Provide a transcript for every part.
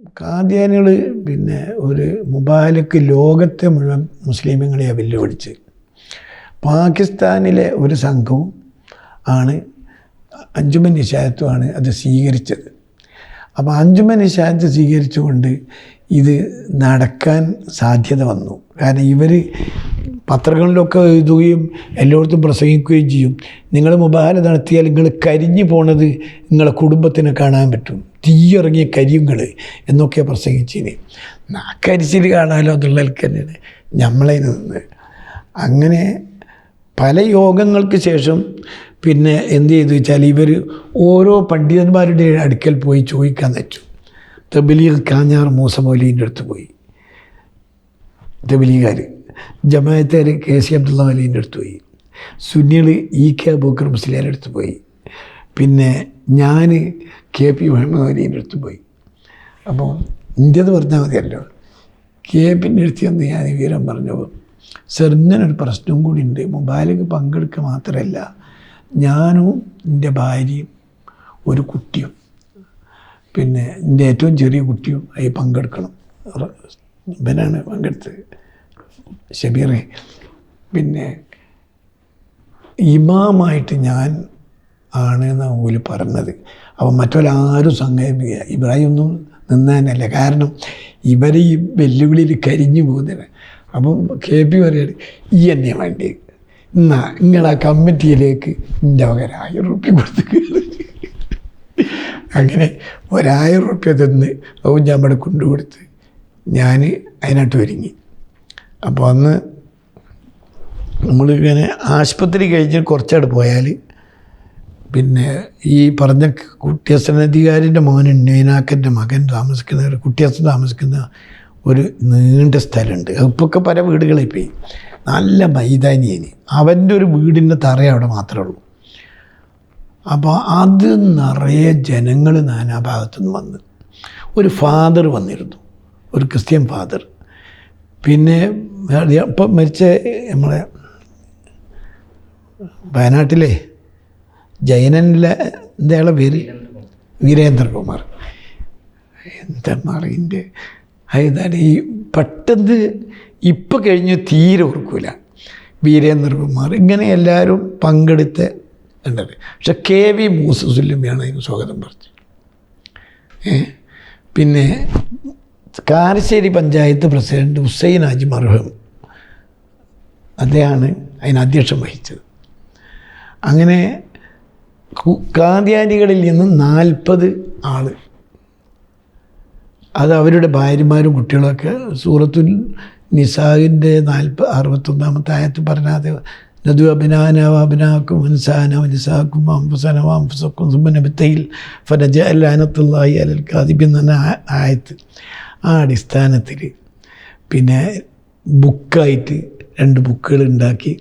കാദ്യാനികൾ പിന്നെ ഒരു മുബാലക്ക് ലോകത്തെ മുഴുവൻ മുസ്ലിമുകളെ വെല്ലുവിളിച്ച്. പാകിസ്ഥാനിലെ ഒരു സംഘവും ആണ് അഞ്ചുമൻ നിശായത്വമാണ് അത് സ്വീകരിച്ചത്. അപ്പോൾ അഞ്ചുമൻ നിശായത്ത് സ്വീകരിച്ചുകൊണ്ട് ഇത് നടക്കാൻ സാധ്യത വന്നു. കാരണം ഇവർ പത്രങ്ങളിലൊക്കെ എഴുതുകയും എല്ലായിടത്തും പ്രസംഗിക്കുകയും ചെയ്യും. നിങ്ങൾ മുബാല നടത്തിയാൽ നിങ്ങൾ കരിഞ്ഞു പോണത് നിങ്ങളെ കുടുംബത്തിന് കാണാൻ പറ്റും. തീയിറങ്ങിയ കരിയുങ്ങൾ എന്നൊക്കെ പ്രസംഗിച്ചിന്. കരിച്ചിൽ കാണാമല്ലോ എന്നുള്ള തന്നെയാണ് നമ്മളെ നിന്ന്. അങ്ങനെ പല യോഗങ്ങൾക്ക് ശേഷം പിന്നെ എന്ത് ചെയ്തു വെച്ചാൽ ഇവർ ഓരോ പണ്ഡിതന്മാരുടെ അടുക്കൽ പോയി ചോദിക്കാൻ വെച്ചു. തബലീഗ് കാഞ്ഞാർ മൂസ മൗലീന്റെ അടുത്ത് പോയി. തബലീഗുകാർ ജമായത്തുകാർ കെ സി അബ്ദുള്ള അലീന്റെ അടുത്ത് പോയി. സുന്നികൾ ഇ കെ അബൂക്കർ മുസ്ലിയാരുടെ അടുത്ത് പോയി. പിന്നെ ഞാൻ കെ പി മുഹമ്മദ് അലീന്റെ അടുത്ത് പോയി. അപ്പോൾ ഇന്ത്യന്ന് പറഞ്ഞാൽ മതിയല്ലോ. കെ പിന്റെ അടുത്ത് ചെന്ന് ഞാൻ വിവരം പറഞ്ഞു സർ ഇങ്ങനൊരു പ്രശ്നവും കൂടി ഉണ്ട് മൊബൈലിൽ പങ്കെടുക്കുക മാത്രമല്ല ഞാനും എന്റെ ഭാര്യയും ഒരു കുട്ടിയും. പിന്നെ എന്റെ ഏറ്റവും ചെറിയ കുട്ടിയും അതിൽ പങ്കെടുക്കണം. ഇവനാണ് പങ്കെടുത്തത്. ഷബീറെ പിന്നെ ഇമാമായിട്ട് ഞാൻ ആണ് എന്നാണ് ഓൽ പറഞ്ഞത്. അപ്പം മറ്റൊരാരും സംഘമിക്കുക ഇബ്രാഹിം ഒന്നും നിന്നാനല്ല കാരണം ഇവർ ഈ വെല്ലുവിളിയിൽ കരിഞ്ഞു പോകുന്നതിന് അപ്പം കെ പി പറയാണ് ഈ എന്നെ വേണ്ടി എന്നാ നിങ്ങളാ കമ്മിറ്റിയിലേക്ക് എന്റെ വക ഒരു ആയിരം റുപ്യ കൊടുത്ത് അങ്ങനെ ഒരായിരം റുപ്യ തന്ന് അതും ഞാൻ അവിടെ കൊണ്ടുകൊടുത്ത് ഞാൻ അതിനായിട്ട് ഒരുങ്ങി. അപ്പോൾ അന്ന് നമ്മളിങ്ങനെ ആശുപത്രി കഴിഞ്ഞ് കുറച്ചവിടെ പോയാൽ പിന്നെ ഈ പറഞ്ഞ കുട്ടിയസനധികാരിന്റെ മോൻ ഉന്നയനാക്കന്റെ മകൻ താമസിക്കുന്ന ഒരു കുട്ടിയസൻ താമസിക്കുന്ന ഒരു നീണ്ട സ്ഥലമുണ്ട്. ഇപ്പൊക്കെ പല വീടുകളിൽ പോയി. നല്ല മൈതാനിയേനി. അവന്റെ ഒരു വീടിന്റെ തറ അവിടെ മാത്രമേ ഉള്ളൂ. അപ്പോൾ അത് നിറയെ ജനങ്ങൾ നാനാഭാഗത്തുനിന്ന് വന്ന്. ഒരു ഫാദർ വന്നിരുന്നു. ഒരു ക്രിസ്ത്യൻ ഫാദർ പിന്നെ ഇപ്പം മരിച്ച നമ്മളെ വയനാട്ടിലെ ജൈനനിലെ എന്തായാളെ പേര്? വീരേന്ദ്രകുമാർ. എന്താ മറിന്റെ അതാണ് ഈ പെട്ടെന്ന് ഇപ്പം കഴിഞ്ഞ് തീരെ ഓർക്കൂല. വീരേന്ദ്രകുമാർ. ഇങ്ങനെ എല്ലാവരും പങ്കെടുത്ത ഉണ്ടത് പക്ഷെ കെ വി മൂസസുല്യമ്മയാണ് അതിന് സ്വാഗതം പറഞ്ഞത്. പിന്നെ കാരശ്ശേരി പഞ്ചായത്ത് പ്രസിഡന്റ് ഹുസൈൻ ഹാജി മർഹം. അദ്ദേഹമാണ് അതിന് അധ്യക്ഷം വഹിച്ചത്. അങ്ങനെ കാദ്യാനികളിൽ നിന്ന് നാൽപ്പത് ആൾ അത് അവരുടെ ഭാര്യമാരും കുട്ടികളൊക്കെ സൂറത്തുൽ നിസാഹിന്റെ നാൽപ്പ അറുപത്തൊന്നാമത്തെ ആയത്ത് പറഞ്ഞാതെ നദു അഭിനാന അഭിനാക്കും മനസാന നിസാക്കും അംഫസന അംഫുസക്കും സുമനബിത്തയിൽ ഫനജ അല്ലാനത്തുള്ളായി അലൽ കാദിബി എന്ന ആയത്ത്. ആ അടിസ്ഥാനത്തിൽ പിന്നെ ബുക്കായിട്ട് രണ്ട് ബുക്കുകൾ ഉണ്ടാക്കി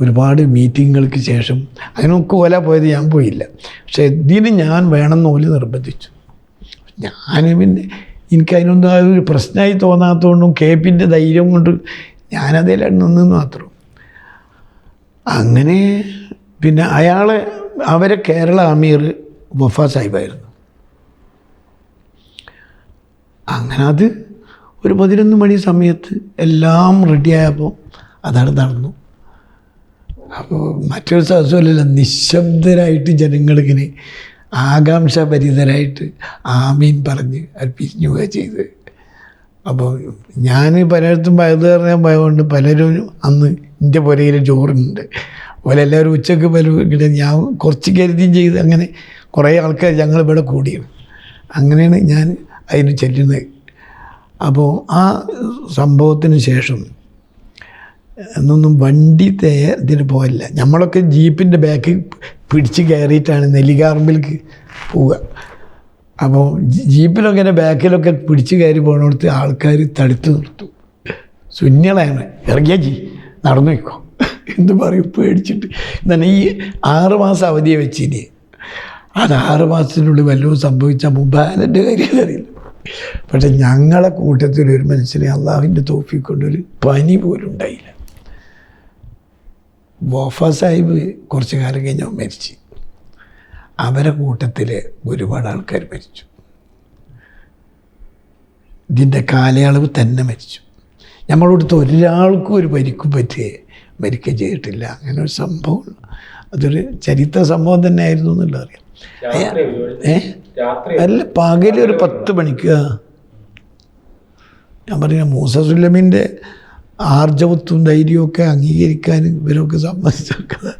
ഒരുപാട് മീറ്റിങ്ങുകൾക്ക് ശേഷം അതിനൊക്കെ ഓല പോയത് ഞാൻ പോയില്ല. പക്ഷേ ഇതിന് ഞാൻ വേണമെന്ന് ഓൽ നിർബന്ധിച്ചു. ഞാൻ പിന്നെ എനിക്കതിനൊന്നും ഒരു പ്രശ്നമായി തോന്നാത്തതുകൊണ്ടും കേപ്പിന്റെ ധൈര്യം കൊണ്ട് ഞാനതിൽ നിന്നെന്ന് മാത്രം. അങ്ങനെ പിന്നെ അയാളെ അവരെ കേരള അമീർ വഫ സാഹിബായിരുന്നു. അങ്ങനെ അത് ഒരു പതിനൊന്ന് മണി സമയത്ത് എല്ലാം റെഡിയായപ്പോൾ അതാണ് നടന്നു. അപ്പോൾ മറ്റൊരു സദസ്സുമല്ല നിശബ്ദരായിട്ട് ജനങ്ങളിങ്ങനെ ആകാംക്ഷഭരിതരായിട്ട് ആമീൻ പറഞ്ഞ് അത് പിരിഞ്ഞു ചെയ്ത്. അപ്പോൾ ഞാൻ പലയിടത്തും ഭയത് പറഞ്ഞാൽ പലരും അന്ന് എന്റെ പുരയിൽ ചോറുണ്ട്. അതുപോലെ എല്ലാവരും ഉച്ചയ്ക്ക് പല ഞാൻ കുറച്ച് കരുതിയും ചെയ്ത് അങ്ങനെ കുറേ ആൾക്കാർ ഞങ്ങൾ ഇവിടെ കൂടിയും അങ്ങനെയാണ് ഞാൻ അതിന് ചെല്ലുന്നത്. അപ്പോൾ ആ സംഭവത്തിന് ശേഷം എന്നൊന്നും വണ്ടി തേ ഇതിന് പോകില്ല നമ്മളൊക്കെ ജീപ്പിന്റെ ബാക്ക് പിടിച്ച് കയറിയിട്ടാണ് നെല്ലിക്കാറമ്പിലേക്ക് പോവുക. അപ്പോൾ ജീപ്പിലൊക്കെ എന്റെ ബാക്കിലൊക്കെ പിടിച്ച് കയറി പോകണടുത്ത് ആൾക്കാർ തടുത്ത് നിർത്തും. ശൂന്യളാണ് ഇറങ്ങിയാ ജി നടന്നു വയ്ക്കോ എന്ത് പറയും പേടിച്ചിട്ട്. എന്നാൽ ഈ ആറ് മാസം അവധിയെ വെച്ചിനി. അത് ആറ് മാസത്തിനുള്ളിൽ വല്ലതും സംഭവിച്ച മുബാലന്റെ കാര്യം അറിയില്ല. പക്ഷെ ഞങ്ങളെ കൂട്ടത്തിൽ ഒരു മനുഷ്യനെ അള്ളാഹുവിന്റെ തോഫി കൊണ്ടൊരു പനി പോലും ഉണ്ടായില്ല. വോഫ സാഹിബ് കുറച്ച് കാലം കഴിഞ്ഞ മരിച്ച്. അവരെ കൂട്ടത്തിൽ ഒരുപാട് ആൾക്കാർ മരിച്ചു. ഇതിന്റെ കാലയളവ് തന്നെ മരിച്ചു. നമ്മളോടത്ത് ഒരാൾക്കും ഒരു പരിക്കും പറ്റിയേ മരിക്കുക ചെയ്തിട്ടില്ല. അങ്ങനെ ഒരു സംഭവം. അതൊരു ചരിത്ര സംഭവം തന്നെ ആയിരുന്നു എന്നുള്ളത് അറിയാം. ഏ? അല്ല പകൽ ഒരു പത്ത് മണിക്ക്. ഞാൻ പറഞ്ഞ മൂസ സുല്ലമിന്റെ ആർജവത്വം ധൈര്യമൊക്കെ അംഗീകരിക്കാൻ ഇവരൊക്കെ സമ്മതിച്ചേക്കത്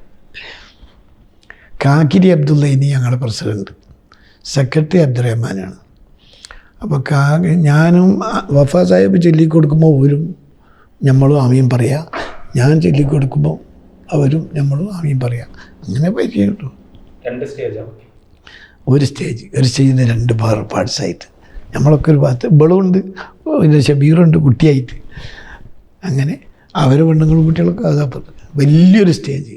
കാക്കിരി അബ്ദുള്ള ഇനി ഞങ്ങളുടെ പ്രസിഡന്റ് സെക്രട്ടറി അബ്ദുറഹ്മാനാണ്. അപ്പോൾ കാ ഞാനും വഫ സാഹിബ് ചൊല്ലിക്കൊടുക്കുമ്പോൾ അവരും നമ്മളും ആമയും പറയാം. ഞാൻ ചൊല്ലിക്കൊടുക്കുമ്പോൾ അവരും നമ്മളും ആമയും പറയാം. അങ്ങനെ പരിചയം കിട്ടും. രണ്ട് സ്റ്റേജാണ് ഒരു സ്റ്റേജ് ഒരു സ്റ്റേജിൽ നിന്ന് രണ്ട് പാർട്സായിട്ട് നമ്മളൊക്കെ ഒരു ഭാഗത്ത് ബളുണ്ട് പിന്നെ ഷബീറുണ്ട് കുട്ടിയായിട്ട്. അങ്ങനെ അവരെ പെണ്ണുങ്ങളും കുട്ടികളൊക്കെ അതാ വലിയൊരു സ്റ്റേജ്